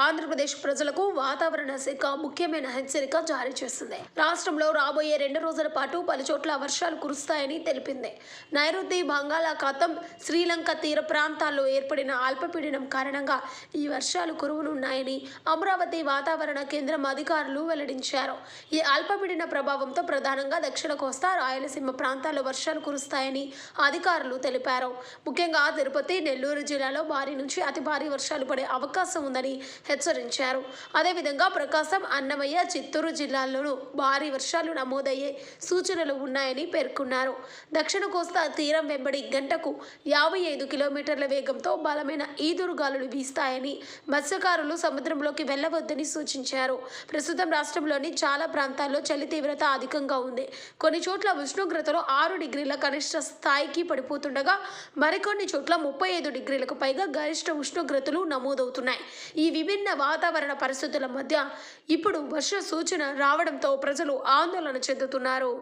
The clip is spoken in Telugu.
ఆంధ్రప్రదేశ్ ప్రజలకు వాతావరణ శాఖ ముఖ్యమైన హెచ్చరిక జారీ చేసింది. రాష్ట్రంలో రాబోయే రెండు రోజుల పాటు పలుచోట్ల వర్షాలు కురుస్తాయని తెలిపింది. నైరుతి బంగాళాఖాతం శ్రీలంక తీర ప్రాంతాల్లో ఏర్పడిన అల్పపీడనం కారణంగా ఈ వర్షాలు కురువనున్నాయని అమరావతి వాతావరణ కేంద్రం అధికారులు వెల్లడించారు. ఈ అల్పపీడన ప్రభావంతో ప్రధానంగా దక్షిణ కోస్తా రాయలసీమ ప్రాంతాల్లో వర్షాలు కురుస్తాయని అధికారులు తెలిపారు. ముఖ్యంగా తిరుపతి నెల్లూరు జిల్లాలో భారీ నుంచి అతి భారీ వర్షాలు పడే అవకాశం ఉందని హెచ్చరించారు. అదేవిధంగా ప్రకాశం అన్నమయ్య చిత్తూరు జిల్లాల్లోనూ భారీ వర్షాలు నమోదయ్యే సూచనలు ఉన్నాయని పేర్కొన్నారు. దక్షిణ కోస్తా తీరం వెంబడి గంటకు యాభై ఐదు కిలోమీటర్ల వేగంతో బలమైన ఈదురుగాలులు వీస్తాయని మత్స్యకారులు సముద్రంలోకి వెళ్ళవద్దని సూచించారు. ప్రస్తుతం రాష్ట్రంలోని చాలా ప్రాంతాల్లో చలి తీవ్రత అధికంగా ఉంది. కొన్ని చోట్ల ఉష్ణోగ్రతలు ఆరు డిగ్రీల కనిష్ట స్థాయికి పడిపోతుండగా మరికొన్ని చోట్ల ముప్పై ఐదు డిగ్రీలకు పైగా గరిష్ట ఉష్ణోగ్రతలు నమోదవుతున్నాయి. ఈ వివిధ విభిన్న వాతావరణ పరిస్థితుల మధ్య ఇప్పుడు వర్ష సూచన రావడంతో ప్రజలు ఆందోళన చెందుతున్నారు.